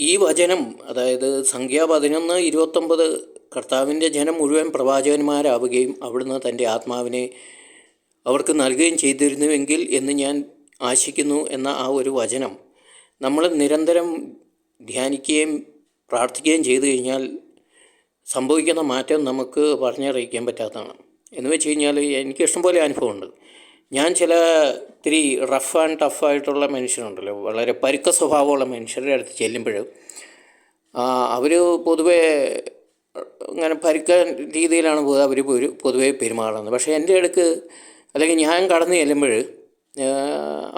ഈ വചനം അതായത് സംഖ്യ പതിനൊന്ന് ഇരുപത്തൊമ്പത് കർത്താവിന്റെ ജനം മുഴുവൻ പ്രവാചകന്മാരാവുകയും അവിടുന്ന് തന്റെ ആത്മാവിനെ അവർക്ക് നൽകുകയും ചെയ്തിരുന്നുവെങ്കിൽ എന്ന് ഞാൻ ആശിക്കുന്നു എന്ന ആ ഒരു വചനം. നമ്മൾ നിരന്തരം ധ്യാനിക്കുകയും പ്രാർത്ഥിക്കുകയും ചെയ്തു കഴിഞ്ഞാൽ സംഭവിക്കുന്ന മാറ്റം നമുക്ക് പറഞ്ഞറിയിക്കാൻ പറ്റാത്തതാണ്. എന്ന് വെച്ച് കഴിഞ്ഞാൽ എനിക്ക് ഇഷ്ടംപോലെ അനുഭവമുണ്ട്. ഞാൻ ചില ഇത്തിരി റഫ് ആൻഡ് ടഫ് ആയിട്ടുള്ള മനുഷ്യരുണ്ടല്ലോ. വളരെ പരുക്ക സ്വഭാവമുള്ള മനുഷ്യരുടെ അടുത്ത് ചെല്ലുമ്പോൾ അവർ പൊതുവേ ഇങ്ങനെ പരുക്ക രീതിയിലാണ് അവർ പൊതുവേ പെരുമാറുന്നത്. പക്ഷേ എന്റെ അടുക്ക് അല്ലെങ്കിൽ ഞാൻ കടന്നു ചെല്ലുമ്പോൾ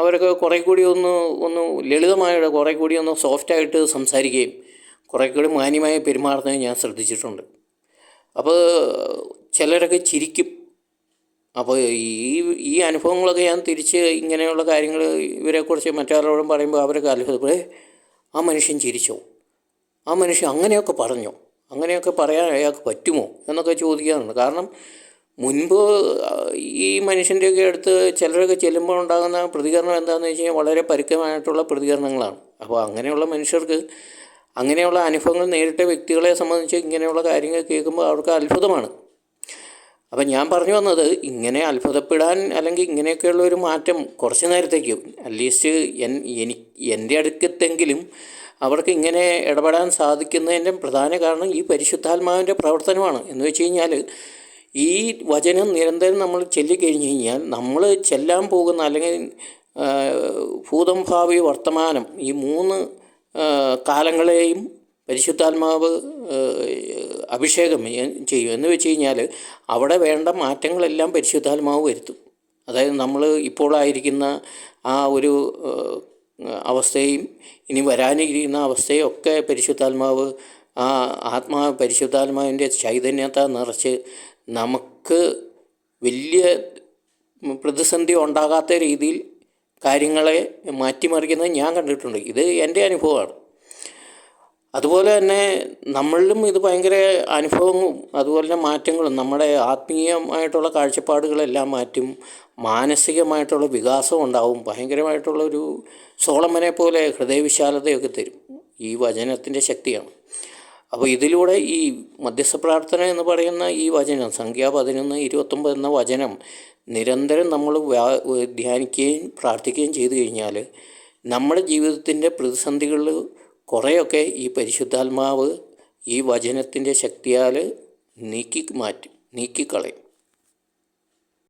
അവരൊക്കെ കുറേ കൂടി ഒന്ന് ഒന്ന് ലളിതമായ കുറേ കൂടി ഒന്ന് സോഫ്റ്റായിട്ട് സംസാരിക്കുകയും കുറേ കൂടി മാന്യമായി പെരുമാറുന്നത് ഞാൻ ശ്രദ്ധിച്ചിട്ടുണ്ട്. അപ്പോൾ ചിലരൊക്കെ ചിരിക്കും. അപ്പോൾ ഈ ഈ അനുഭവങ്ങളൊക്കെ ഞാൻ തിരിച്ച് ഇങ്ങനെയുള്ള കാര്യങ്ങൾ ഇവരെക്കുറിച്ച് മറ്റാരോടും പറയുമ്പോൾ അവരൊക്കെ അത്ഭുതപ്പെടും ആ മനുഷ്യൻ ചിരിച്ചോ. ആ മനുഷ്യൻ അങ്ങനെയൊക്കെ പറഞ്ഞു. അങ്ങനെയൊക്കെ പറയാൻ അയാൾക്ക് പറ്റുമോ എന്നൊക്കെ ചോദിക്കാറുണ്ട്. കാരണം മുൻപ് ഈ മനുഷ്യന്റെയൊക്കെ അടുത്ത് ചിലരൊക്കെ ചെല്ലുമ്പോൾ ഉണ്ടാകുന്ന പ്രതികരണം എന്താണെന്ന് വെച്ച് കഴിഞ്ഞാൽ വളരെ പരുക്കമായിട്ടുള്ള പ്രതികരണങ്ങളാണ്. അപ്പോൾ അങ്ങനെയുള്ള മനുഷ്യർക്ക് അങ്ങനെയുള്ള അനുഭവങ്ങൾ നേരിട്ട വ്യക്തികളെ സംബന്ധിച്ച് ഇങ്ങനെയുള്ള കാര്യങ്ങൾ കേൾക്കുമ്പോൾ അവർക്ക് അത്ഭുതമാണ്. അപ്പം ഞാൻ പറഞ്ഞു വന്നത് ഇങ്ങനെ അത്ഭുതപ്പെടാൻ അല്ലെങ്കിൽ ഇങ്ങനെയൊക്കെയുള്ള ഒരു മാറ്റം കുറച്ച് നേരത്തേക്ക് അറ്റ്ലീസ്റ്റ് എൻ എനി എന്റെ അടുക്കത്തെങ്കിലും അവർക്ക് ഇങ്ങനെ ഇടപെടാൻ സാധിക്കുന്നതിന്റെ പ്രധാന കാരണം ഈ പരിശുദ്ധാത്മാവിന്റെ പ്രവർത്തനമാണ്. എന്ന് വെച്ച് കഴിഞ്ഞാൽ ഈ വചനം നിരന്തരം നമ്മൾ ചൊല്ലിക്കഴിഞ്ഞ് കഴിഞ്ഞാൽ നമ്മൾ ചെല്ലാൻ പോകുന്ന അല്ലെങ്കിൽ ഭൂതം ഭാവി വർത്തമാനം ഈ മൂന്ന് കാലങ്ങളെയും പരിശുദ്ധാത്മാവ് അഭിഷേകം ചെയ്യും എന്ന് വെച്ച് കഴിഞ്ഞാൽ അവിടെ വേണ്ട മാറ്റങ്ങളെല്ലാം പരിശുദ്ധാത്മാവ് വരുത്തും. അതായത് നമ്മൾ ഇപ്പോഴായിരിക്കുന്ന ആ ഒരു അവസ്ഥയും ഇനി വരാനിരിക്കുന്ന അവസ്ഥയും ഒക്കെ പരിശുദ്ധാത്മാവ് ആ ആത്മാ പരിശുദ്ധാത്മാവിന്റെ ചൈതന്യത്തെ നിറച്ച് നമുക്ക് വലിയ പ്രതിസന്ധി ഉണ്ടാകാത്ത രീതിയിൽ കാര്യങ്ങളെ മാറ്റിമറിക്കുന്നത് ഞാൻ കണ്ടിട്ടുണ്ട്. ഇത് എന്റെ അനുഭവമാണ്. അതുപോലെ തന്നെ നമ്മളിലും ഇത് ഭയങ്കര അനുഭവവും അതുപോലെ തന്നെ മാറ്റങ്ങളും നമ്മുടെ ആത്മീയമായിട്ടുള്ള കാഴ്ചപ്പാടുകളെല്ലാം മാറ്റും മാനസികമായിട്ടുള്ള വികാസം ഉണ്ടാവും ഭയങ്കരമായിട്ടുള്ള ഒരു സോളമനെ പോലെ ഹൃദയവിശാലതയൊക്കെ തരും. ഈ വചനത്തിന്റെ ശക്തിയാണ്. അപ്പോൾ ഇതിലൂടെ ഈ മധ്യസ്ഥ പ്രാർത്ഥന എന്ന് പറയുന്ന ഈ വചനം സംഖ്യ പതിനൊന്ന് ഇരുപത്തൊമ്പത് എന്ന വചനം നിരന്തരം നമ്മൾ ധ്യാനിക്കുകയും പ്രാർത്ഥിക്കുകയും ചെയ്തു കഴിഞ്ഞാൽ നമ്മുടെ ജീവിതത്തിന്റെ പ്രതിസന്ധികളിൽ കുറേയൊക്കെ ഈ പരിശുദ്ധാത്മാവ് ഈ വചനത്തിന്റെ ശക്തിയാൽ നീക്കി മാറ്റും നീക്കിക്കളയും.